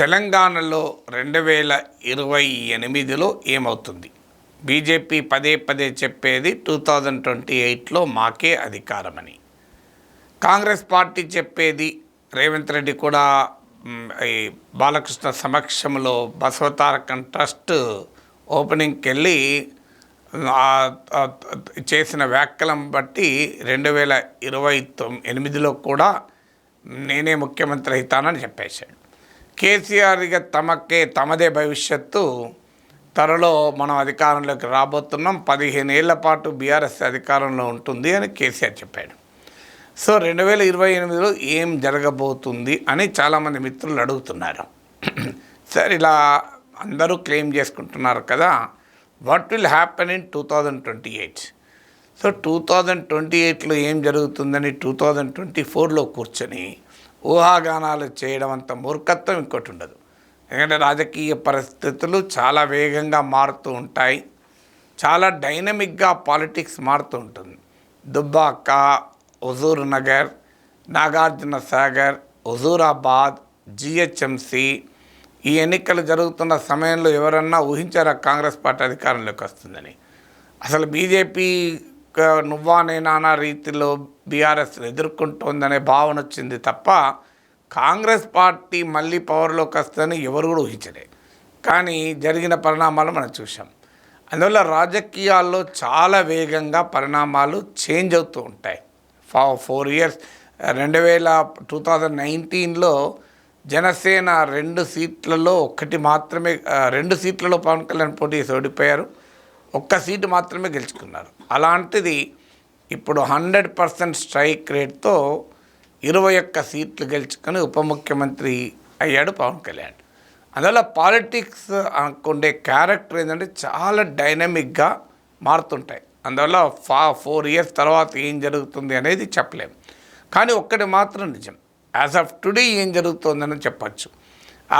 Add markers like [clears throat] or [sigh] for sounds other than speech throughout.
తెలంగాణలో రెండు వేల ఇరవై ఎనిమిదిలో ఏమవుతుంది? బీజేపీ పదే పదే చెప్పేది టూ థౌజండ్ ట్వంటీ ఎయిట్లో మాకే అధికారమని. కాంగ్రెస్ పార్టీ చెప్పేది రేవంత్ రెడ్డి కూడా ఈ బాలకృష్ణ సమక్షంలో బసవతారకం ట్రస్ట్ ఓపెనింగ్కి వెళ్ళి చేసిన వ్యాఖ్యలను బట్టి రెండు వేల ఇరవై తొమ్మి ఎనిమిదిలో కూడా నేనే ముఖ్యమంత్రి అవుతానని చెప్పేశాడు. కేసీఆర్ తమకే తమదే భవిష్యత్తు. త్వరలో మనం అధికారంలోకి రాబోతున్నాం. పదిహేను ఏళ్ళ పాటు బీఆర్ఎస్ అధికారంలో ఉంటుంది అని కేసీఆర్ చెప్పాడు. సో రెండు వేల ఇరవై ఎనిమిదిలో ఏం జరగబోతుంది అని చాలామంది మిత్రులు అడుగుతున్నారు. సార్ ఇలా అందరూ క్లెయిమ్ చేసుకుంటున్నారు కదా. What will happen in two thousand twenty eight? So two thousand twenty ఎయిట్లో ఏం జరుగుతుందని టూ థౌజండ్ ట్వంటీ ఫోర్లో కూర్చొని ఊహాగానాలు చేయడం అంత మూర్ఖత్వం ఇంకోటి ఉండదు. ఎందుకంటే రాజకీయ పరిస్థితులు చాలా వేగంగా మారుతూ ఉంటాయి. చాలా డైనమిక్గా పాలిటిక్స్ మారుతూ ఉంటుంది. దుబ్బాక హుజూర్ నగర్ నాగార్జున సాగర్ హుజూరాబాద్ జిహెచ్ఎంసి ఈ ఎన్నికలు జరుగుతున్న సమయంలో ఎవరన్నా ఊహించారా కాంగ్రెస్ పార్టీ అధికారంలోకి వస్తుందని? అసలు బీజేపీ నువ్వా నేనా అన్న రీతిలో బీఆర్ఎస్ ఎదుర్కొంటోందనే భావన వచ్చింది తప్ప కాంగ్రెస్ పార్టీ మళ్ళీ పవర్లోకి వస్తుందని ఎవరు కూడా ఊహించలే. కానీ జరిగిన పరిణామాలు మనం చూసాం అందువల్ల రాజకీయాల్లో చాలా వేగంగా పరిణామాలు చేంజ్ అవుతూ ఉంటాయి. ఫా ఫోర్ ఇయర్స్ రెండు వేల టూ థౌజండ్ నైన్టీన్లో జనసేన రెండు సీట్లలో ఒకటి మాత్రమే రెండు సీట్లలో పవన్ కళ్యాణ్ పోటీ చేసి ఓడిపోయారు. ఒక్క సీటు మాత్రమే గెలుచుకున్నారు. అలాంటిది ఇప్పుడు హండ్రెడ్ పర్సెంట్ స్ట్రైక్ రేట్తో ఇరవై ఒక్క సీట్లు గెలుచుకొని ఉప ముఖ్యమంత్రి అయ్యాడు పవన్ కళ్యాణ్. అందువల్ల పాలిటిక్స్ ఉండే క్యారెక్టర్ ఏంటంటే చాలా డైనమిక్గా మారుతుంటాయి. అందువల్ల ఫా ఫోర్ ఇయర్స్ తర్వాత ఏం జరుగుతుంది అనేది చెప్పలేము కానీ ఒక్కటి మాత్రం నిజం. యాజ్ ఆఫ్ టుడే ఏం జరుగుతుందని చెప్పచ్చు.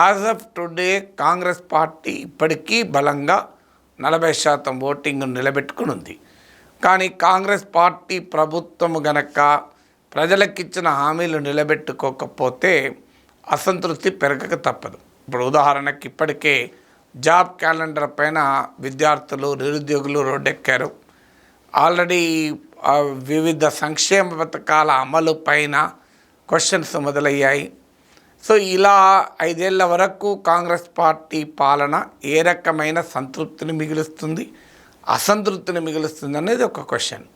As of today Congress party ఇప్పటికీ బలంగా నలభై శాతం ఓటింగ్ నిలబెట్టుకుని ఉంది. కానీ కాంగ్రెస్ పార్టీ ప్రభుత్వం గనక ప్రజలకిచ్చిన హామీలు నిలబెట్టుకోకపోతే అసంతృప్తి పెరగక తప్పదు. ఇప్పుడు ఉదాహరణకి ఇప్పటికే జాబ్ క్యాలెండర్ పైన విద్యార్థులు నిరుద్యోగులు రోడ్డెక్కారు. ఆల్రెడీ వివిధ సంక్షేమ పథకాల అమలు పైన క్వశ్చన్స్ మొదలయ్యాయి. సో ఇలా ఐదేళ్ళ వరకు కాంగ్రెస్ పార్టీ పాలన ఏ రకమైన సంతృప్తిని మిగులుస్తుంది అసంతృప్తిని మిగులుస్తుంది అనేది ఒక క్వశ్చన్.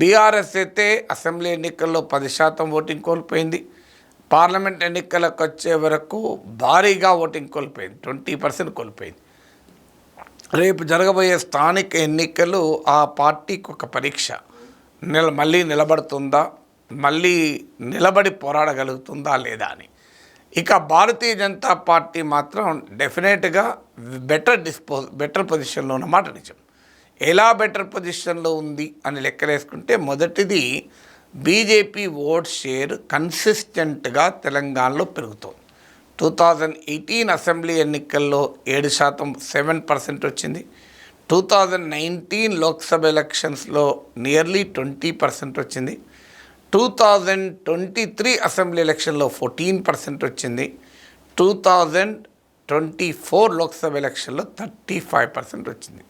బీఆర్ఎస్ అయితే అసెంబ్లీ ఎన్నికల్లో పది శాతం ఓటింగ్ కోల్పోయింది. పార్లమెంట్ ఎన్నికలకు వచ్చే వరకు భారీగా ఓటింగ్ కోల్పోయింది ట్వంటీ పర్సెంట్ కోల్పోయింది. రేపు జరగబోయే స్థానిక ఎన్నికలు ఆ పార్టీకి ఒక పరీక్ష. నిల మళ్ళీ నిలబడుతుందా మళ్ళీ నిలబడి పోరాడగలుగుతుందా లేదా అని. ఇక భారతీయ జనతా పార్టీ మాత్రం డెఫినెట్గా బెటర్ డిస్పోజ్ బెటర్ పొజిషన్లో ఉన్నమాట నిజం. ఎలా బెటర్ పొజిషన్లో ఉంది అని లెక్కలేసుకుంటే మొదటిది బీజేపీ ఓట్ షేర్ కన్సిస్టెంట్గా తెలంగాణలో పెరుగుతోంది. టూ థౌజండ్ ఎయిటీన్ అసెంబ్లీ ఎన్నికల్లో ఏడు శాతం సెవెన్ పర్సెంట్ వచ్చింది. టూ థౌజండ్ నైన్టీన్ లోక్సభ ఎలక్షన్స్లో నియర్లీ ట్వంటీ పర్సెంట్ వచ్చింది. Two thousand twenty three assembly ఎలక్షన్లో ఫోర్టీన్ పర్సెంట్ వచ్చింది. Two thousand twenty four Lok Sabha ఎలక్షన్లో థర్టీ ఫైవ్ పర్సెంట్ వచ్చింది.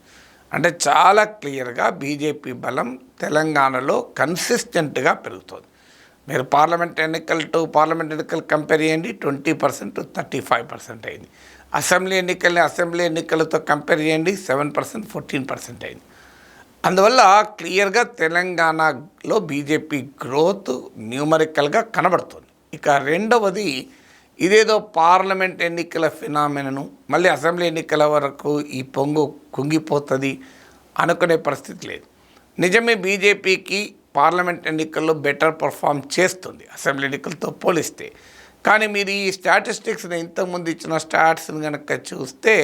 అంటే చాలా క్లియర్గా బీజేపీ బలం తెలంగాణలో కన్సిస్టెంట్గా పెరుగుతుంది. మీరు పార్లమెంట్ ఎన్నికలు టు పార్లమెంట్ ఎన్నికలు కంపేర్ చేయండి twenty percent thirty five percent అయింది. అసెంబ్లీ ఎన్నికల్ని అసెంబ్లీ ఎన్నికలతో కంపేర్ చేయండి సెవెన్ పర్సెంట్ ఫోర్టీన్ పర్సెంట్ అయింది. అందువల్ల క్లియర్గా తెలంగాణలో బీజేపీ గ్రోత్ న్యూమరికల్గా కనబడుతుంది. ఇక రెండవది ఇదేదో పార్లమెంట్ ఎన్నికల ఫినామినను మళ్ళీ అసెంబ్లీ ఎన్నికల వరకు ఈ పొంగు కుంగిపోతుంది అనుకునే పరిస్థితి లేదు. నిజమే బీజేపీకి పార్లమెంట్ ఎన్నికల్లో బెటర్ పర్ఫామ్ చేస్తుంది అసెంబ్లీ ఎన్నికలతో పోలిస్తే. కానీ మీరు ఈ స్టాటిస్టిక్స్ని ఇంతకుముందు ఇచ్చిన స్టాట్స్ని కనుక చూస్తే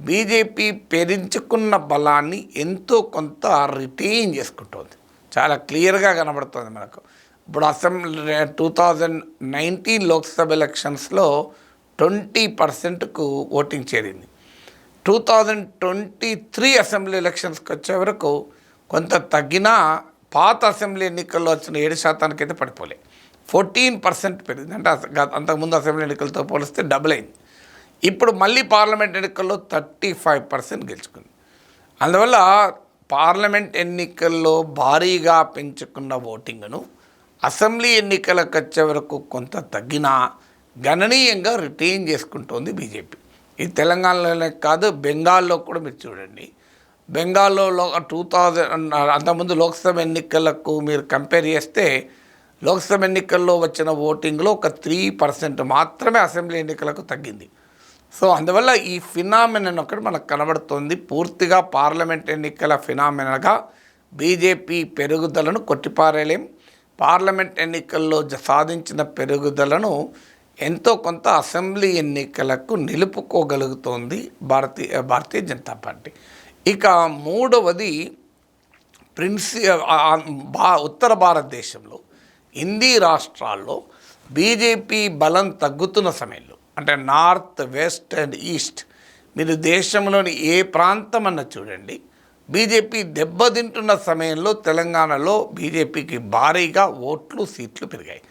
బీజేపీ పెరించుకున్న బలాన్ని ఎంతో కొంత రిటైన్ చేసుకుంటుంది. చాలా క్లియర్గా కనబడుతుంది మనకు. ఇప్పుడు assembly two thousand nineteen Lok Sabha ఎలక్షన్స్లో ట్వంటీ పర్సెంట్కు ఓటింగ్ చేరింది. Two thousand twenty three assembly ఎలక్షన్స్కి వచ్చే వరకు కొంత తగ్గినా పాత అసెంబ్లీ ఎన్నికల్లో వచ్చిన ఏడు శాతానికి అయితే పడిపోలే. ఫోర్టీన్ పర్సెంట్ పెరిగింది. అంటే అంతకుముందు అసెంబ్లీ ఎన్నికలతో పోలిస్తే డబుల్ అయింది. ఇప్పుడు మళ్ళీ పార్లమెంట్ ఎన్నికల్లో థర్టీ ఫైవ్ పర్సెంట్ గెలుచుకుంది. అందువల్ల పార్లమెంట్ ఎన్నికల్లో భారీగా పెంచుకున్న ఓటింగ్ను అసెంబ్లీ ఎన్నికలకు వచ్చే వరకు కొంత తగ్గినా గణనీయంగా రిటైన్ చేసుకుంటోంది బీజేపీ. ఇది తెలంగాణలోనే కాదు బెంగాల్లో కూడా మీరు చూడండి. బెంగాల్లో టూ థౌజండ్ అంతకుముందు లోక్సభ ఎన్నికలకు మీరు కంపేర్ చేస్తే లోక్సభ ఎన్నికల్లో వచ్చిన ఓటింగ్లో ఒక త్రీ పర్సెంట్ మాత్రమే అసెంబ్లీ ఎన్నికలకు తగ్గింది. సో అందువల్ల ఈ ఫినామినన్ ఒకటి మనకు కనబడుతుంది. పూర్తిగా పార్లమెంట్ ఎన్నికల ఫినామినగా బీజేపీ పెరుగుదలను కొట్టిపారేలేం. పార్లమెంట్ ఎన్నికల్లో జ- సాధించిన పెరుగుదలను ఎంతో కొంత అసెంబ్లీ ఎన్నికలకు నిలుపుకోగలుగుతోంది భారతీయ భారతీయ జనతా పార్టీ. ఇక మూడవది ప్రిన్సి భా ఉత్తర భారతదేశంలో హిందీ రాష్ట్రాల్లో బీజేపీ బలం తగ్గుతున్న సమయంలో అంటే నార్త్ వెస్ట్ అండ్ ఈస్ట్. మీరు దేశంలోని ఏ ప్రాంతం అన్న చూడండి బీజేపీ దెబ్బతింటున్న సమయంలో తెలంగాణలో బీజేపీకి భారీగా ఓట్లు సీట్లు పెరిగాయి.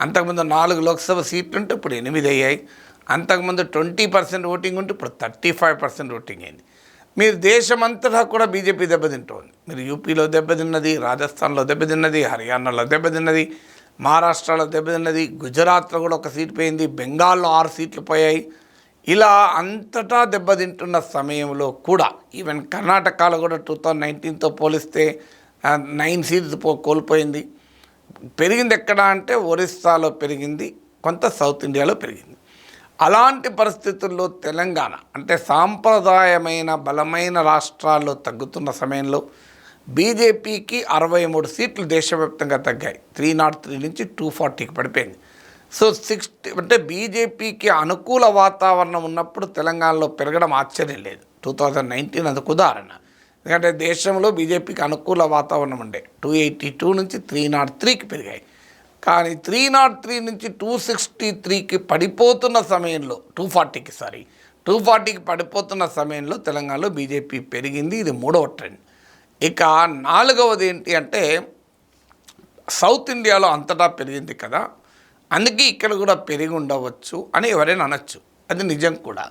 అంతకుముందు నాలుగు లోక్సభ సీట్లు ఉంటే ఇప్పుడు ఎనిమిది అయ్యాయి. అంతకుముందు ట్వంటీ పర్సెంట్ ఓటింగ్ ఉంటే ఇప్పుడు థర్టీ ఫైవ్ పర్సెంట్ ఓటింగ్ అయింది. మీరు దేశమంతటా కూడా బీజేపీ దెబ్బతింటోంది. మీరు యూపీలో దెబ్బతిన్నది రాజస్థాన్లో దెబ్బతిన్నది హర్యానాలో దెబ్బతిన్నది మహారాష్ట్రలో దెబ్బతిన్నది గుజరాత్లో కూడా ఒక సీట్ పోయింది బెంగాల్లో ఆరు సీట్లు పోయాయి. ఇలా అంతటా దెబ్బతింటున్న సమయంలో కూడా ఈవెన్ కర్ణాటకలో కూడా టూ థౌజండ్ నైన్టీన్తో పోలిస్తే నైన్ సీట్స్ పో కోల్పోయింది. పెరిగింది ఎక్కడ అంటే ఒరిస్సాలో పెరిగింది కొంత సౌత్ ఇండియాలో పెరిగింది. అలాంటి పరిస్థితుల్లో తెలంగాణ అంటే సాంప్రదాయమైన బలమైన రాష్ట్రాల్లో తగ్గుతున్న సమయంలో బీజేపీకి అరవై మూడు సీట్లు దేశవ్యాప్తంగా తగ్గాయి. త్రీ నాట్ త్రీ నుంచి టూ ఫార్టీకి పడిపోయింది. సో సిక్స్టీ అంటే బీజేపీకి అనుకూల వాతావరణం ఉన్నప్పుడు తెలంగాణలో పెరగడం ఆశ్చర్యం లేదు. టూ థౌజండ్ నైన్టీన్ అందుకు ఉదాహరణ. ఎందుకంటే దేశంలో బీజేపీకి అనుకూల వాతావరణం ఉండే. టూ ఎయిటీ టూ నుంచి త్రీ నాట్ త్రీకి పెరిగాయి. కానీ త్రీ నాట్ త్రీ నుంచి టూ సిక్స్టీ త్రీకి పడిపోతున్న సమయంలో టూ ఫార్టీకి సారీ టూ ఫార్టీకి పడిపోతున్న సమయంలో తెలంగాణలో బీజేపీ పెరిగింది. ఇది మూడవ ట్రెండ్. ఇక నాలుగవది ఏంటి అంటే సౌత్ ఇండియాలో అంతటా పెరిగింది కదా అందుకే ఇక్కడ కూడా పెరిగి ఉండవచ్చు అని ఎవరైనా అనొచ్చు. అది నిజం కూడా.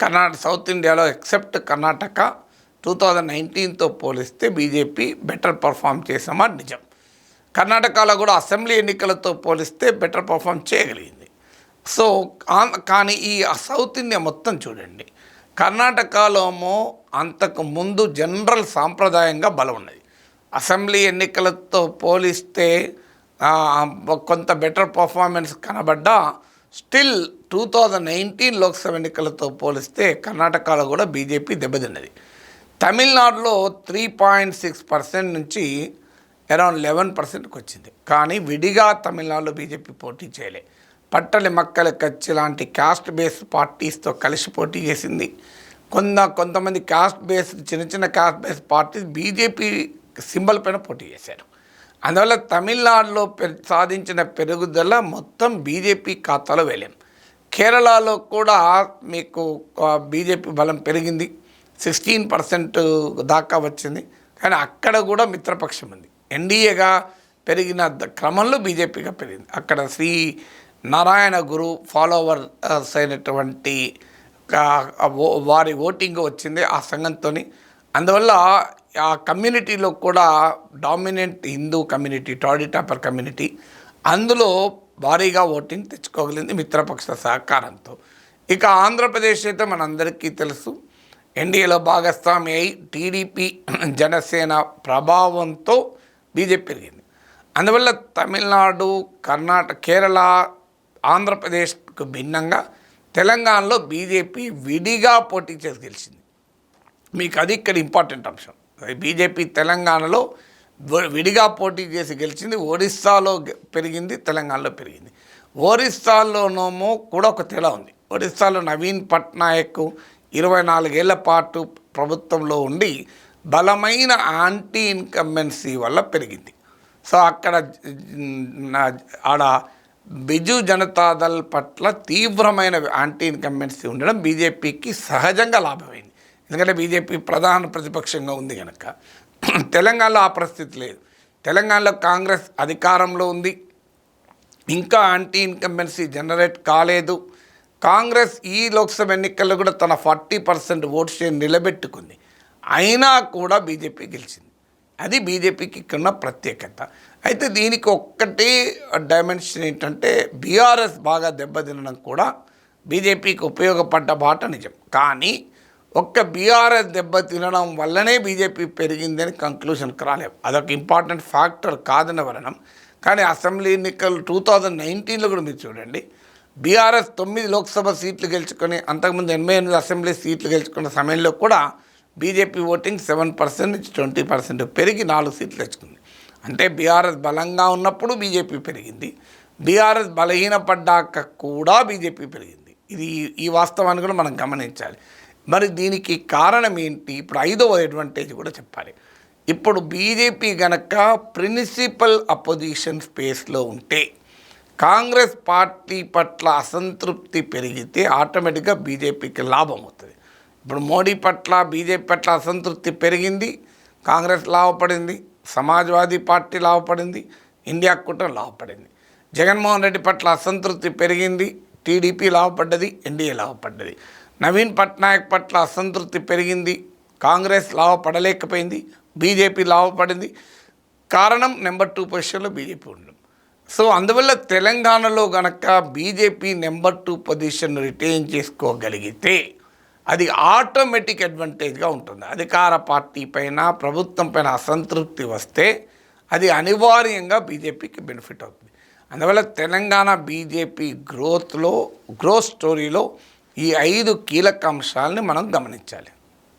కర్ణాటక సౌత్ ఇండియాలో ఎక్సెప్ట్ కర్ణాటక టూ థౌజండ్ నైన్టీన్తో పోలిస్తే బీజేపీ బెటర్ పర్ఫామ్ చేసామా నిజం. కర్ణాటకలో కూడా అసెంబ్లీ ఎన్నికలతో పోలిస్తే బెటర్ పర్ఫామ్ చేయగలిగింది. సో ఆ- కానీ ఈ సౌత్ ఇండియా మొత్తం చూడండి. కర్ణాటకలోమో అంతకు ముందు జనరల్ సాంప్రదాయంగా బలం ఉన్నది. అసెంబ్లీ ఎన్నికలతో పోలిస్తే కొంత better performance కనబడ్డా still two thousand nineteen Lok Sabha ఎన్నికలతో పోలిస్తే కర్ణాటకలో కూడా బీజేపీ దెబ్బతిన్నది. తమిళనాడులో త్రీ పాయింట్ సిక్స్ పర్సెంట్ నుంచి అరౌండ్ లెవెన్ పర్సెంట్కి వచ్చింది కానీ విడిగా తమిళనాడులో బీజేపీ పోటీ చేయలే. పట్టలి మక్కల కచ్చి లాంటి క్యాస్ట్ బేస్ పార్టీస్తో కలిసి పోటీ చేసింది. కొంత కొంతమంది కాస్ట్ బేస్ చిన్న చిన్న caste base parties BJP symbol పైన పోటీ చేశారు. అందువల్ల తమిళనాడులో పె- సాధించిన పెరుగుదల మొత్తం బీజేపీ ఖాతాలో వెళ్ళాం. కేరళలో కూడా మీకు బీజేపీ బలం పెరిగింది. సిక్స్టీన్ పర్సెంట్ దాకా వచ్చింది. కానీ అక్కడ కూడా మిత్రపక్షం ఉంది. ఎన్డీఏగా పెరిగిన ద- క్రమంలో బీజేపీగా పెరిగింది. అక్కడ శ్రీ నారాయణ గురు ఫాలోవర్స్ అయినటువంటి వారి ఓటింగ్ వచ్చింది ఆ సంఘంతో అందువల్ల ఆ కమ్యూనిటీలో కూడా dominant Hindu community toddy tapper community అందులో భారీగా ఓటింగ్ తెచ్చుకోగలిగింది మిత్రపక్ష సహకారంతో. ఇక ఆంధ్రప్రదేశ్ అయితే మనందరికీ తెలుసు ఎన్డీఏలో భాగస్వామి అయి టీడీపీ [clears throat] జనసేన ప్రభావంతో బీజేపీ పెరిగింది. అందువల్ల తమిళనాడు కర్ణాటక కేరళ ఆంధ్రప్రదేశ్కు భిన్నంగా తెలంగాణలో బీజేపీ విడిగా పోటీ చేసి గెలిచింది. మీకు అది ఇక్కడ ఇంపార్టెంట్ అంశం. బీజేపీ తెలంగాణలో విడిగా పోటీ చేసి గెలిచింది. ఒడిస్సాలో పెరిగింది తెలంగాణలో పెరిగింది. ఒరిస్సాలోనేమో కూడా ఒక తేడా ఉంది. ఒడిస్సాలో నవీన్ పట్నాయక్ ఇరవై నాలుగేళ్ళ పాటు ప్రభుత్వంలో ఉండి బలమైన యాంటీ ఇన్కంబెన్సీ వల్ల పెరిగింది. సో అక్కడ ఆడ బిజు జనతాదళ్ పట్ల తీవ్రమైన యాంటీ ఇన్కంబెన్సీ ఉండడం బీజేపీకి సహజంగా లాభమైంది. ఎందుకంటే బీజేపీ ప్రధాన ప్రతిపక్షంగా ఉంది కనుక తెలంగాణలో ఆ పరిస్థితి లేదు. తెలంగాణలో కాంగ్రెస్ అధికారంలో ఉంది. ఇంకా యాంటీ ఇన్కంబెన్సీ జనరేట్ కాలేదు. కాంగ్రెస్ ఈ లోక్సభ ఎన్నికల్లో కూడా తన ఫార్టీ పర్సెంట్ ఓట్ షేర్ నిలబెట్టుకుంది. అయినా కూడా బీజేపీ గెలిచింది. అది బీజేపీకి ఇక్కడ ప్రత్యేకత. అయితే దీనికి ఒక్కటి డైమెన్షన్ ఏంటంటే బీఆర్ఎస్ బాగా దెబ్బతినడం కూడా బీజేపీకి ఉపయోగపడ్డ బాట నిజం. కానీ ఒక్క బీఆర్ఎస్ దెబ్బ తినడం వల్లనే బీజేపీ పెరిగిందని కంక్లూషన్కి రాలేవు అదొక ఇంపార్టెంట్ ఫ్యాక్టర్ కాదని వరణం కానీ అసెంబ్లీ ఎన్నికలు టూ థౌజండ్ నైన్టీన్లో కూడా మీరు చూడండి. బీఆర్ఎస్ తొమ్మిది లోక్సభ సీట్లు గెలుచుకొని అంతకుముందు ఎనభై ఎనిమిది అసెంబ్లీ సీట్లు గెలుచుకున్న సమయంలో కూడా బీజేపీ ఓటింగ్ సెవెన్ పర్సెంట్ నుంచి ట్వంటీ పర్సెంట్ పెరిగి నాలుగు సీట్లు తెచ్చుకుంది. అంటే బీఆర్ఎస్ బలంగా ఉన్నప్పుడు బీజేపీ పెరిగింది. బీఆర్ఎస్ బలహీనపడ్డాక కూడా బీజేపీ పెరిగింది. ఇది ఈ- ఈ వాస్తవాన్ని కూడా మనం గమనించాలి. మరి దీనికి కారణం ఏంటి? ఇప్పుడు ఐదవ అడ్వాంటేజ్ కూడా చెప్పాలి. ఇప్పుడు బీజేపీ గనక ప్రిన్సిపల్ అపోజిషన్ స్పేస్లో ఉంటే కాంగ్రెస్ పార్టీ పట్ల అసంతృప్తి పెరిగితే ఆటోమేటిక్గా బీజేపీకి లాభం అవుతుంది. ఇప్పుడు మోడీ పట్ల బీజేపీ పట్ల అసంతృప్తి పెరిగింది కాంగ్రెస్ లాభపడింది సమాజ్వాదీ పార్టీ లాభపడింది ఇండియా కూటమి లాభపడింది జగన్మోహన్ రెడ్డి పట్ల అసంతృప్తి పెరిగింది టీడీపీ లాభపడ్డది ఎన్డీఏ లాభపడ్డది నవీన్ పట్నాయక్ పట్ల అసంతృప్తి పెరిగింది కాంగ్రెస్ లాభపడలేకపోయింది బీజేపీ లాభపడింది కారణం నెంబర్ టూ పొజిషన్లో బీజేపీ ఉండడం. సో అందువల్ల తెలంగాణలో గనక BJP number two position retain చేసుకోగలిగితే అది ఆటోమేటిక్ అడ్వాంటేజ్గా ఉంటుంది. అధికార పార్టీ పైన ప్రభుత్వం పైన అసంతృప్తి వస్తే అది అనివార్యంగా బీజేపీకి బెనిఫిట్ అవుతుంది. అందువల్ల తెలంగాణ బీజేపీ గ్రోత్లో గ్రోత్ స్టోరీలో ఈ ఐదు కీలక అంశాలని మనం గమనించాలి.